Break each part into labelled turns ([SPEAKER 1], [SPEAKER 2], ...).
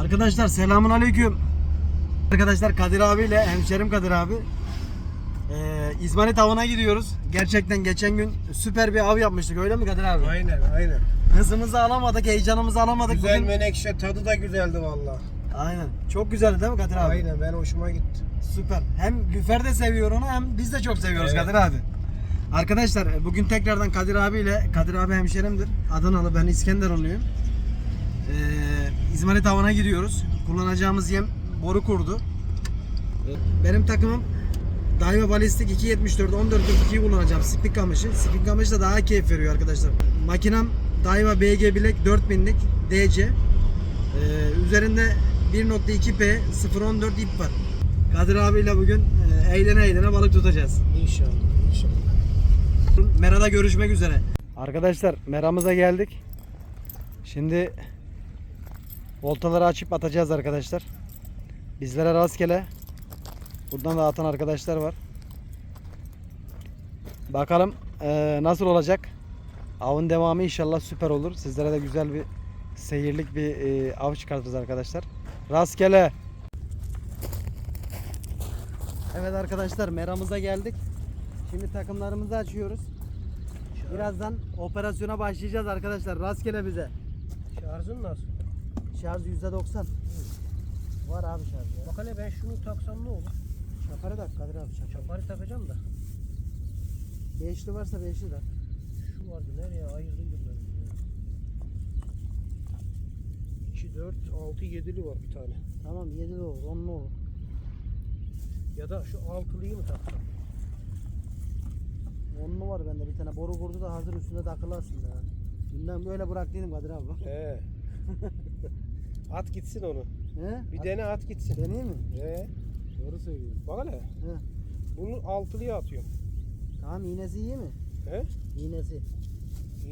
[SPEAKER 1] Arkadaşlar selamun aleyküm. Arkadaşlar Kadir abiyle hemşerim Kadir abi. Ee, İzmarit avına gidiyoruz. Gerçekten geçen gün süper bir av yapmıştık öyle mi Kadir abi?
[SPEAKER 2] Aynen aynen.
[SPEAKER 1] Hızımızı alamadık, heyecanımızı alamadık.
[SPEAKER 2] Güzel
[SPEAKER 1] Bugün-
[SPEAKER 2] menekşe tadı da güzeldi valla.
[SPEAKER 1] Aynen. Çok güzeldi değil mi Kadir abi?
[SPEAKER 2] Aynen ben hoşuma gitti.
[SPEAKER 1] Süper. Hem Lüfer de seviyor onu hem biz de çok seviyoruz
[SPEAKER 2] Evet.
[SPEAKER 1] Kadir abi. Arkadaşlar bugün tekrardan Kadir abiyle Kadir abi hemşerimdir. Adanalı ben İskenderunluyum. Ee, İzmarit avına gidiyoruz. Kullanacağımız yem boru kurdu. Benim takımım Daiwa Balistik 274 1442 kullanacağım. Spik kamışı. Spik kamışı da daha keyif veriyor arkadaşlar. Makinem Daiwa BG Bilek 4000'lik DC. Ee, üzerinde 1.2P 014 ip var. Kadir abiyle bugün e, eğlene eğlene balık tutacağız.
[SPEAKER 2] İnşallah. inşallah.
[SPEAKER 1] Mera'da görüşmek üzere. Arkadaşlar Mera'mıza geldik. Şimdi voltaları açıp atacağız arkadaşlar. Bizlere rastgele. Buradan da atan arkadaşlar var. Bakalım eee, nasıl olacak. Avın devamı inşallah süper olur. Sizlere de güzel bir seyirlik bir eee, av çıkartırız arkadaşlar. Rastgele. Evet arkadaşlar Mera'mıza geldik. Şimdi takımlarımızı açıyoruz. Birazdan operasyona başlayacağız arkadaşlar. Rastgele bize.
[SPEAKER 2] Şarjın nasıl?
[SPEAKER 1] Şarj %90. Var abi şarj ya.
[SPEAKER 2] Bak hele ben şunu taksam ne olur?
[SPEAKER 1] Şapara tak Kadir abi şapara.
[SPEAKER 2] Çaparı takacağım da.
[SPEAKER 1] Beşli varsa beşli tak.
[SPEAKER 2] Şu vardı nereye ayırdıydım ben bunu ya. 2, 4, 6, 7'li var bir tane.
[SPEAKER 1] Tamam 7 de olur 10'lu olur.
[SPEAKER 2] Ya da şu altılıyı mı taksam?
[SPEAKER 1] 10'lu var bende bir tane. Boru kurdu da hazır üstünde takılı aslında. Dünden böyle bıraktıydım Kadir abi. bak.
[SPEAKER 2] He. at gitsin onu.
[SPEAKER 1] He?
[SPEAKER 2] Bir
[SPEAKER 1] At-
[SPEAKER 2] dene at gitsin.
[SPEAKER 1] Deneyeyim mi?
[SPEAKER 2] He.
[SPEAKER 1] Doğru söylüyorsun.
[SPEAKER 2] Bak hele.
[SPEAKER 1] He.
[SPEAKER 2] Bunu altılıya atıyorum.
[SPEAKER 1] Tamam iğnesi iyi mi?
[SPEAKER 2] He?
[SPEAKER 1] İğnesi.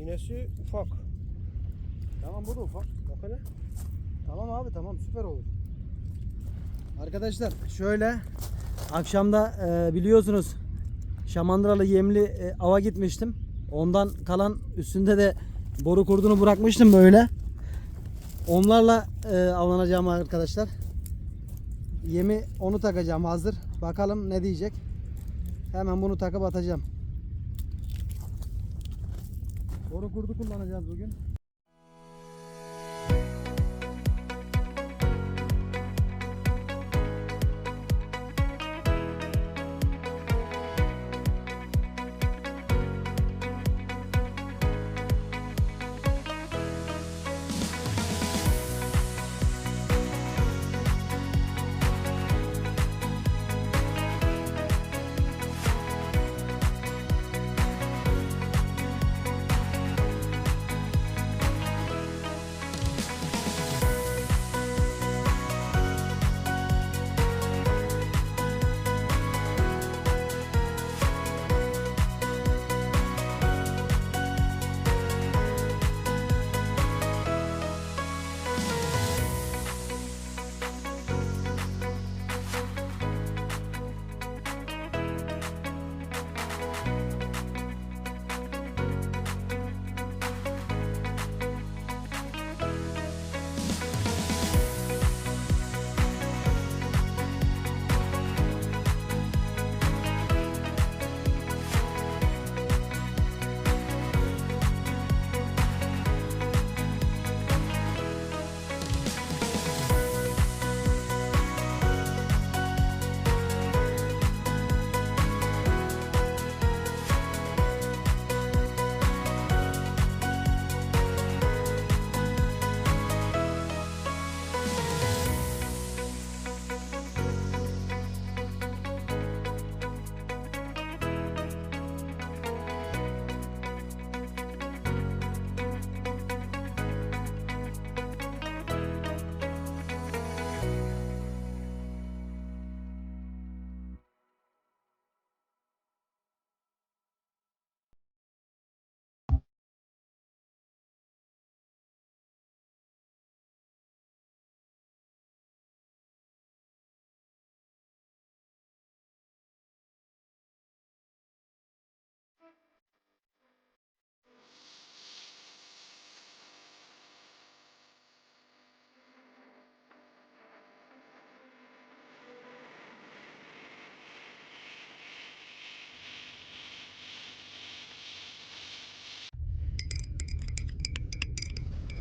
[SPEAKER 2] İğnesi ufak.
[SPEAKER 1] Tamam bu da ufak.
[SPEAKER 2] Bak hele.
[SPEAKER 1] Tamam abi tamam süper olur. Arkadaşlar şöyle akşamda e, biliyorsunuz Şamandıralı yemli e, ava gitmiştim. Ondan kalan üstünde de boru kurdunu bırakmıştım böyle. Onlarla e, avlanacağım arkadaşlar. Yemi onu takacağım hazır. Bakalım ne diyecek. Hemen bunu takıp atacağım. Boru kurdu kullanacağız bugün.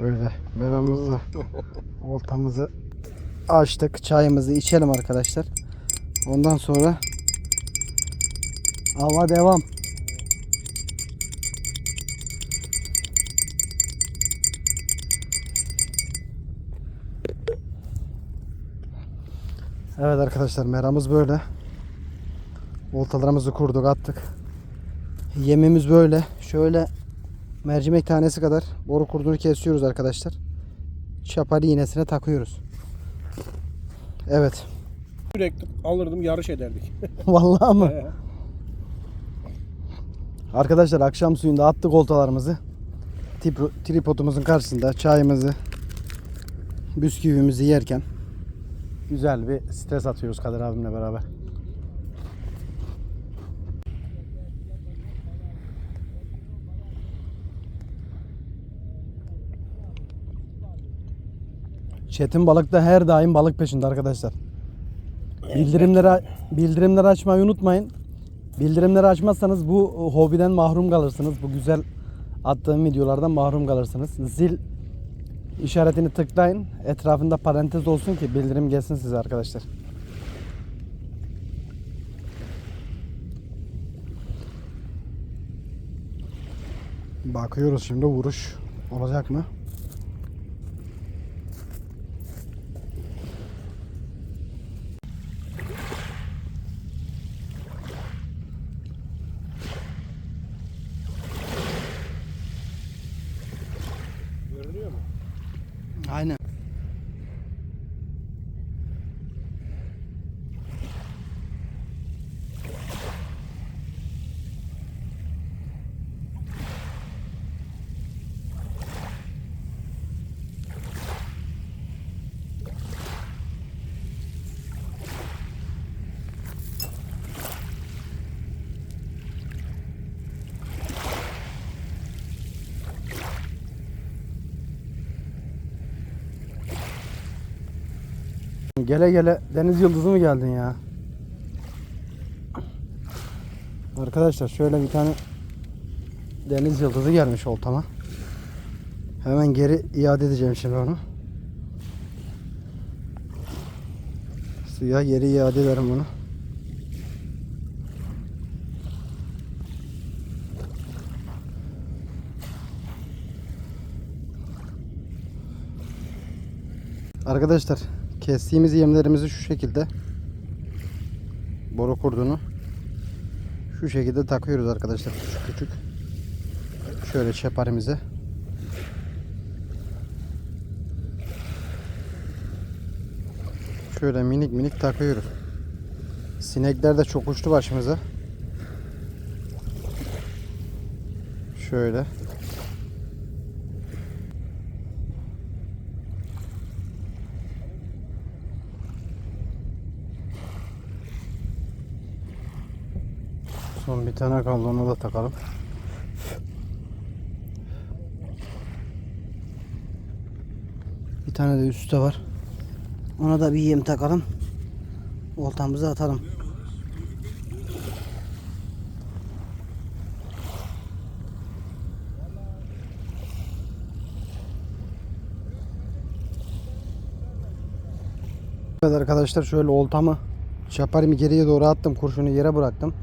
[SPEAKER 1] Böyle meramızı, oltamızı açtık. Çayımızı içelim arkadaşlar. Ondan sonra hava devam. Evet arkadaşlar meramız böyle. Oltalarımızı kurduk attık. Yemimiz böyle. Şöyle mercimek tanesi kadar boru kurdunu kesiyoruz arkadaşlar. Çapali iğnesine takıyoruz. Evet.
[SPEAKER 2] Sürekli alırdım yarış ederdik.
[SPEAKER 1] Vallahi mı? Arkadaşlar akşam suyunda attık oltalarımızı. Tripodumuzun karşısında çayımızı, bisküvimizi yerken güzel bir stres atıyoruz Kadir abimle beraber. Çetin balık da her daim balık peşinde arkadaşlar. Bildirimleri bildirimleri açmayı unutmayın. Bildirimleri açmazsanız bu hobiden mahrum kalırsınız. Bu güzel attığım videolardan mahrum kalırsınız. Zil işaretini tıklayın. Etrafında parantez olsun ki bildirim gelsin size arkadaşlar. Bakıyoruz şimdi vuruş olacak mı?
[SPEAKER 2] Görünüyor mu?
[SPEAKER 1] Aynen. Gele gele deniz yıldızı mı geldin ya? Arkadaşlar şöyle bir tane deniz yıldızı gelmiş oltama. Hemen geri iade edeceğim şimdi onu. Suya geri iade ederim bunu. Arkadaşlar kestiğimiz yemlerimizi şu şekilde. Boru kurdunu şu şekilde takıyoruz arkadaşlar. Küçük küçük. Şöyle çeparimize şöyle minik minik takıyoruz. Sinekler de çok uçtu başımıza. Şöyle Son bir tane kaldı onu da takalım. Bir tane de üstte var. Ona da bir yem takalım. Oltamızı atalım. Evet arkadaşlar şöyle oltamı çaparımı geriye doğru attım. Kurşunu yere bıraktım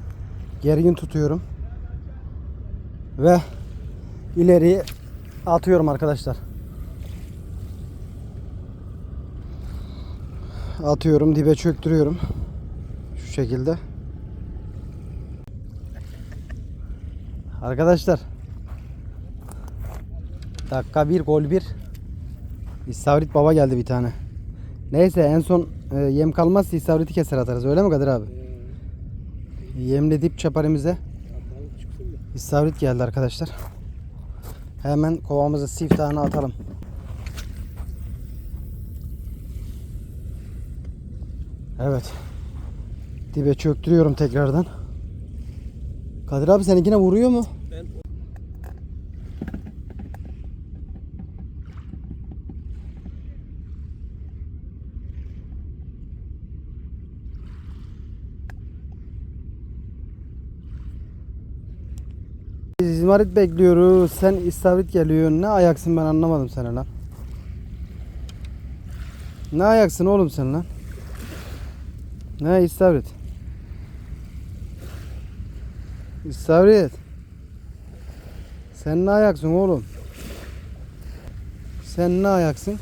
[SPEAKER 1] gergin tutuyorum ve ileriye atıyorum arkadaşlar. Atıyorum dibe çöktürüyorum. Şu şekilde. Arkadaşlar dakika bir gol bir İstavrit baba geldi bir tane. Neyse en son e, yem kalmazsa istavriti keser atarız öyle mi Kadir abi? Yemli dip
[SPEAKER 2] da.
[SPEAKER 1] istavrit geldi arkadaşlar. Hemen kovamızı siftahına atalım. Evet. Dibe çöktürüyorum tekrardan. Kadir abi seninkine vuruyor mu?
[SPEAKER 2] Ben
[SPEAKER 1] biz izmarit bekliyoruz. Sen istavrit geliyor. Ne ayaksın ben anlamadım seni lan. Ne ayaksın oğlum sen lan? Ne istavrit? İstavrit. Sen ne ayaksın oğlum? Sen ne ayaksın?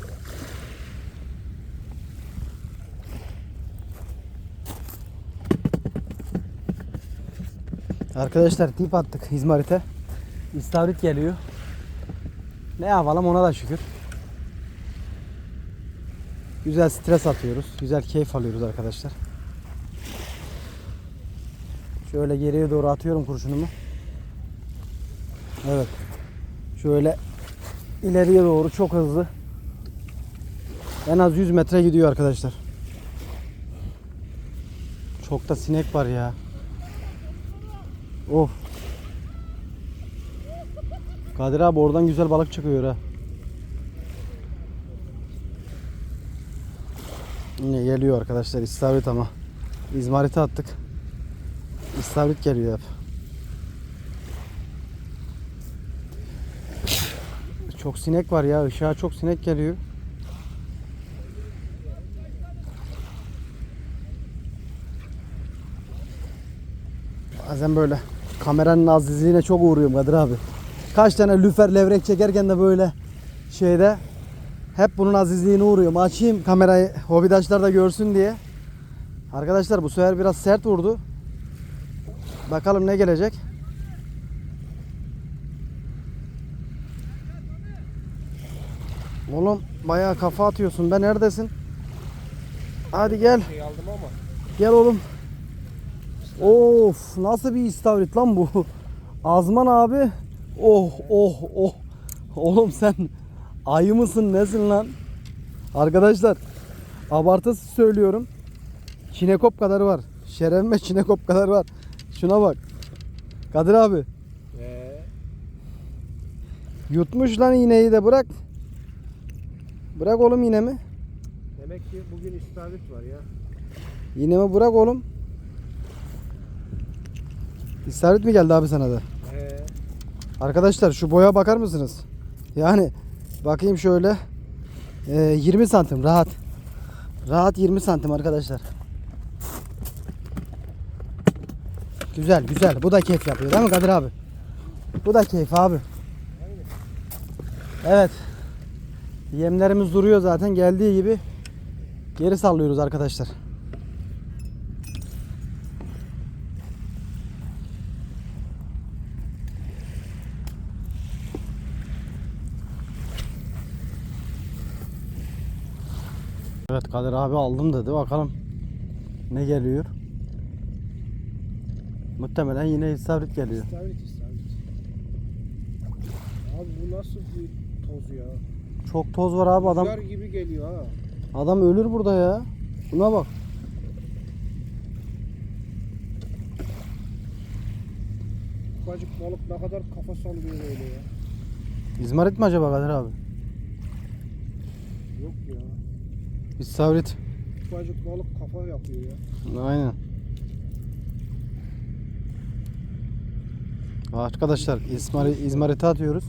[SPEAKER 1] Arkadaşlar tip attık İzmarit'e. İstavrit geliyor. Ne yapalım ona da şükür. Güzel stres atıyoruz. Güzel keyif alıyoruz arkadaşlar. Şöyle geriye doğru atıyorum kurşunumu. Evet. Şöyle ileriye doğru çok hızlı. En az 100 metre gidiyor arkadaşlar. Çok da sinek var ya. Of. Kadir abi oradan güzel balık çıkıyor ha. Yine geliyor arkadaşlar istavrit ama. İzmarite attık. İstavrit geliyor hep. Çok sinek var ya. ışığa çok sinek geliyor. Bazen böyle kameranın azizliğine çok uğruyorum Kadir abi. Kaç tane lüfer levrek çekerken de böyle şeyde hep bunun azizliğine uğruyorum. Açayım kamerayı hobidaşlar da görsün diye. Arkadaşlar bu sefer biraz sert vurdu. Bakalım ne gelecek. Oğlum bayağı kafa atıyorsun. Ben neredesin? Hadi gel.
[SPEAKER 2] Şey aldım ama.
[SPEAKER 1] Gel oğlum. Of nasıl bir istavrit lan bu. Azman abi. Oh oh oh. Oğlum sen ayı mısın nesin lan? Arkadaşlar abartısız söylüyorum. Çinekop kadar var. Şerefime çinekop kadar var. Şuna bak. Kadir abi
[SPEAKER 2] Ee,
[SPEAKER 1] yutmuş lan iğneyi de bırak. Bırak oğlum iğnemi.
[SPEAKER 2] demek ki bugün istavrit var ya.
[SPEAKER 1] İğnemi bırak oğlum. İstavrit mi geldi abi sana da?
[SPEAKER 2] Ee,
[SPEAKER 1] Arkadaşlar şu boya bakar mısınız? Yani bakayım şöyle. Ee, 20 santim rahat. Rahat 20 santim arkadaşlar. Güzel güzel. Bu da keyif yapıyor değil mi Kadir abi? Bu da keyif abi. Evet. Yemlerimiz duruyor zaten. Geldiği gibi geri sallıyoruz arkadaşlar. Evet Kadir abi aldım dedi. Bakalım ne geliyor. Muhtemelen yine istavrit geliyor.
[SPEAKER 2] istavrit istavrit. Abi bu nasıl bir toz ya?
[SPEAKER 1] Çok toz var abi adam.
[SPEAKER 2] Rüzgar gibi geliyor ha.
[SPEAKER 1] Adam ölür burada ya. Buna bak.
[SPEAKER 2] Ufacık balık ne kadar kafa sallıyor öyle ya.
[SPEAKER 1] İzmarit mi acaba Kadir abi?
[SPEAKER 2] Yok ya.
[SPEAKER 1] İstavrit.
[SPEAKER 2] Ufacık balık kafa yapıyor ya.
[SPEAKER 1] Aynen. Arkadaşlar İzmari, İzmarit'e atıyoruz.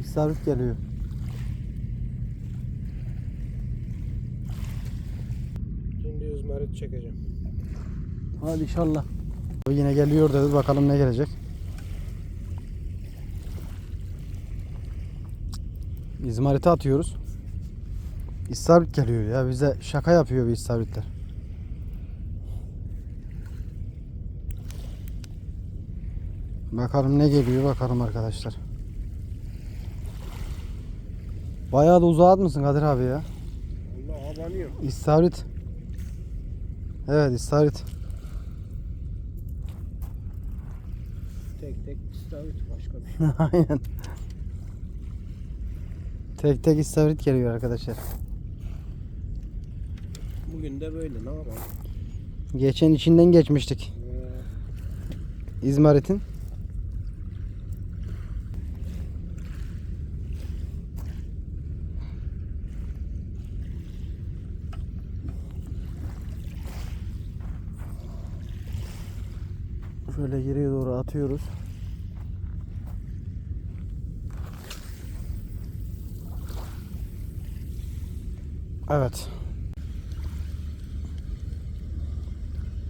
[SPEAKER 1] İstavrit geliyor.
[SPEAKER 2] Şimdi izmarit çekeceğim.
[SPEAKER 1] Hadi inşallah. O yine geliyor dedi. Bakalım ne gelecek. İzmarite atıyoruz. İstavrit geliyor ya. Bize şaka yapıyor bir istavritler. Bakalım ne geliyor bakalım arkadaşlar. Bayağı da uzağa atmışsın Kadir abi ya.
[SPEAKER 2] Allah abanıyor.
[SPEAKER 1] İstavrit. Evet istavrit.
[SPEAKER 2] Tek tek istavrit başka bir şey.
[SPEAKER 1] Aynen. Tek tek istavrit geliyor arkadaşlar.
[SPEAKER 2] Bugün de böyle ne yapalım.
[SPEAKER 1] Geçen içinden geçmiştik.
[SPEAKER 2] Ee...
[SPEAKER 1] İzmarit'in. Şöyle geriye doğru atıyoruz. Evet.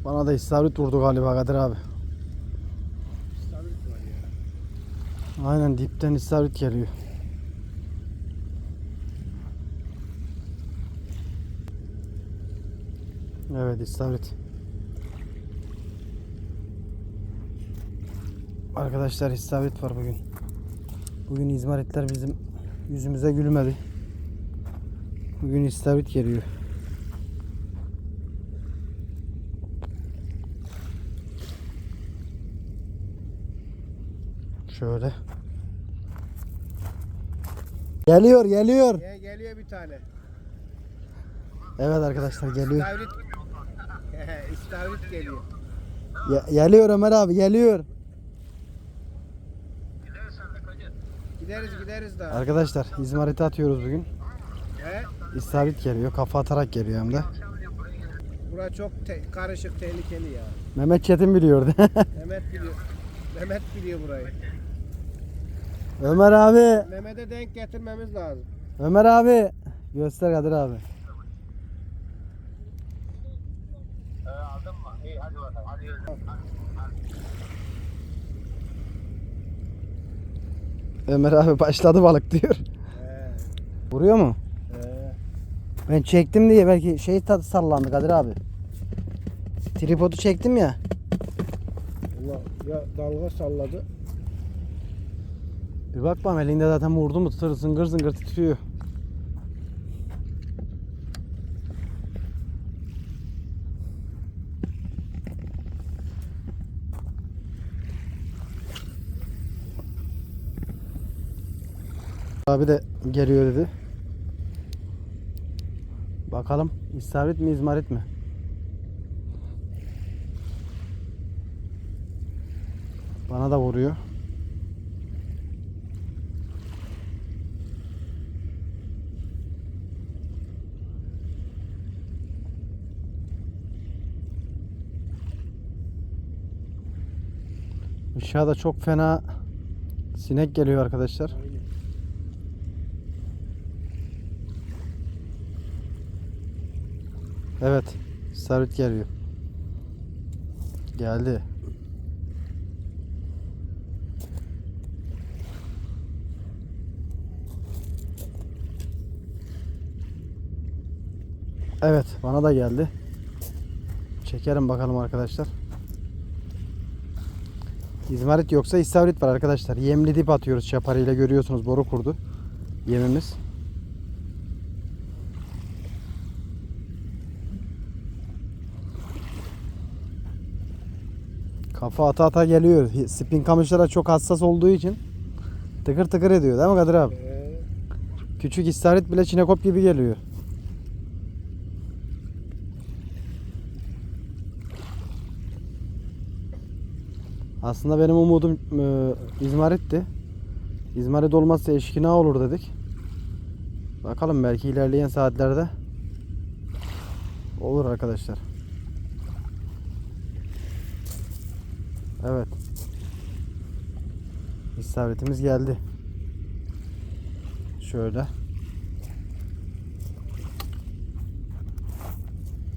[SPEAKER 1] Bana da istavrit vurdu galiba Kadir abi.
[SPEAKER 2] Sabit var ya.
[SPEAKER 1] Aynen dipten istavrit geliyor. Evet istavrit. Arkadaşlar istavrit var bugün. Bugün izmaritler bizim yüzümüze gülmedi. Bugün istavrit geliyor. Şöyle. Geliyor, geliyor.
[SPEAKER 2] Ya geliyor bir tane.
[SPEAKER 1] Evet arkadaşlar geliyor.
[SPEAKER 2] İstavrit. İstavrit geliyor.
[SPEAKER 1] Ge- geliyor Ömer abi, geliyor.
[SPEAKER 2] Gideriz gideriz daha.
[SPEAKER 1] Arkadaşlar izmariti atıyoruz bugün.
[SPEAKER 2] He?
[SPEAKER 1] İstavrit geliyor, kafa atarak geliyor hem de.
[SPEAKER 2] Bura çok te- karışık tehlikeli ya.
[SPEAKER 1] Mehmet Çetin biliyordu.
[SPEAKER 2] Mehmet biliyor. Mehmet biliyor burayı.
[SPEAKER 1] Ömer abi,
[SPEAKER 2] Mehmet'e denk getirmemiz lazım.
[SPEAKER 1] Ömer abi. Göster Kadir abi. Ömer abi başladı balık diyor.
[SPEAKER 2] He.
[SPEAKER 1] Vuruyor mu?
[SPEAKER 2] He.
[SPEAKER 1] Ben çektim diye belki şey sallandı Kadir abi. Tripodu çektim ya.
[SPEAKER 2] Allah ya dalga salladı.
[SPEAKER 1] Bir bak elinde zaten vurdu mu tır zıngır zıngır titriyor. Abi de geliyor dedi. Bakalım istavrit mi izmarit mi? Bana da vuruyor. Aşağıda çok fena sinek geliyor arkadaşlar.
[SPEAKER 2] Aynen.
[SPEAKER 1] Evet. Sarıt geliyor. Geldi. Evet, bana da geldi. Çekelim bakalım arkadaşlar. İzmarit yoksa istavrit var arkadaşlar. Yemli dip atıyoruz çaparıyla görüyorsunuz boru kurdu. Yemimiz. Kafa ata ata geliyor. Spin kamışlara çok hassas olduğu için tıkır tıkır ediyor değil mi Kadir abi?
[SPEAKER 2] He.
[SPEAKER 1] Küçük istavrit bile çinekop gibi geliyor. Aslında benim umudum e, İzmarit'ti. İzmarit olmazsa eşkina olur dedik. Bakalım belki ilerleyen saatlerde olur arkadaşlar. Evet. İstavritimiz geldi. Şöyle.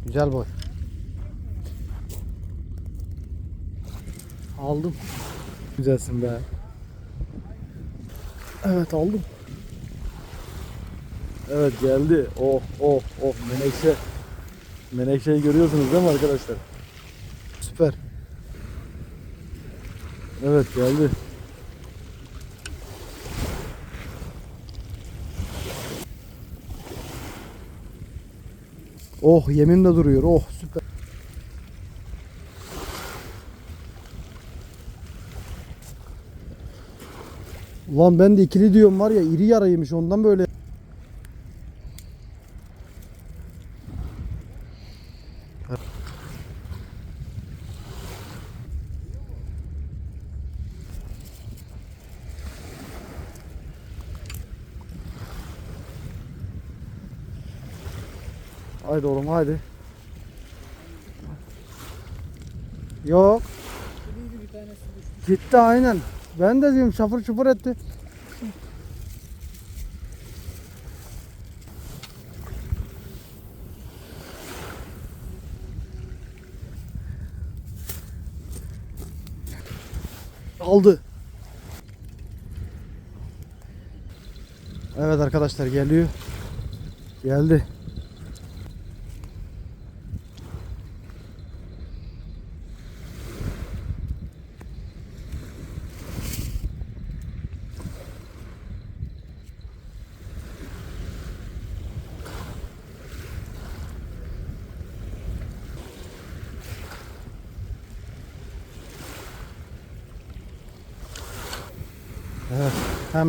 [SPEAKER 1] Güzel boy. Aldım. Güzelsin be. Evet aldım. Evet geldi. Oh oh oh menekşe. Menekşeyi görüyorsunuz değil mi arkadaşlar? Süper. Evet geldi. Oh yemin de duruyor. Oh süper. Ulan ben de ikili diyorum var ya iri yaraymış ondan böyle. Haydi oğlum haydi. Yok. Gitti aynen. Ben de diyorum şapur çupur etti. Aldı. Evet arkadaşlar geliyor. Geldi.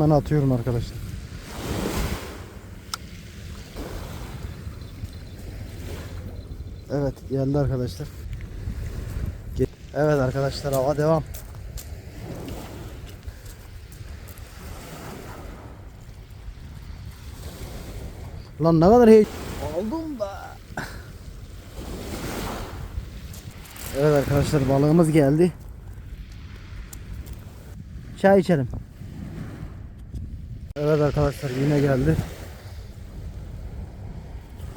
[SPEAKER 1] Hemen atıyorum arkadaşlar. Evet, geldi arkadaşlar. Evet arkadaşlar, hava devam. Lan ne kadar hey Aldım da. Evet arkadaşlar, balığımız geldi. Çay içelim. Evet arkadaşlar yine geldi.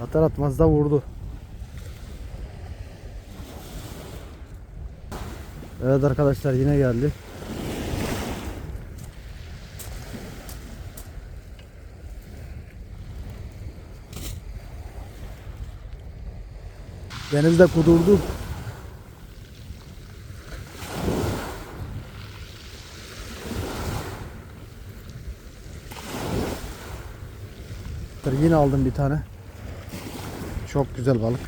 [SPEAKER 1] Atar atmaz da vurdu. Evet arkadaşlar yine geldi. Deniz de kudurdu. Yine aldım bir tane. Çok güzel balık.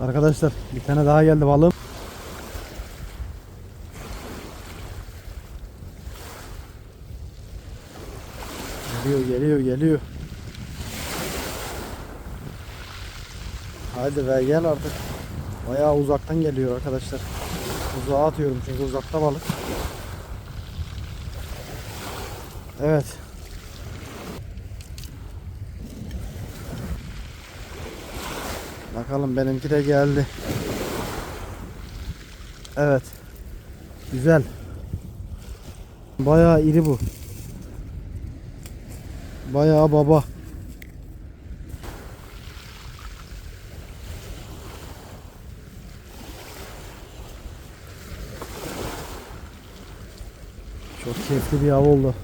[SPEAKER 1] Arkadaşlar bir tane daha geldi balığım. Geliyor geliyor geliyor. Hadi be gel artık. Bayağı uzaktan geliyor arkadaşlar. Uzağa atıyorum çünkü uzakta balık. Evet. Bakalım benimki de geldi. Evet. Güzel. Bayağı iri bu. Bayağı baba. Keyifli bir av oldu.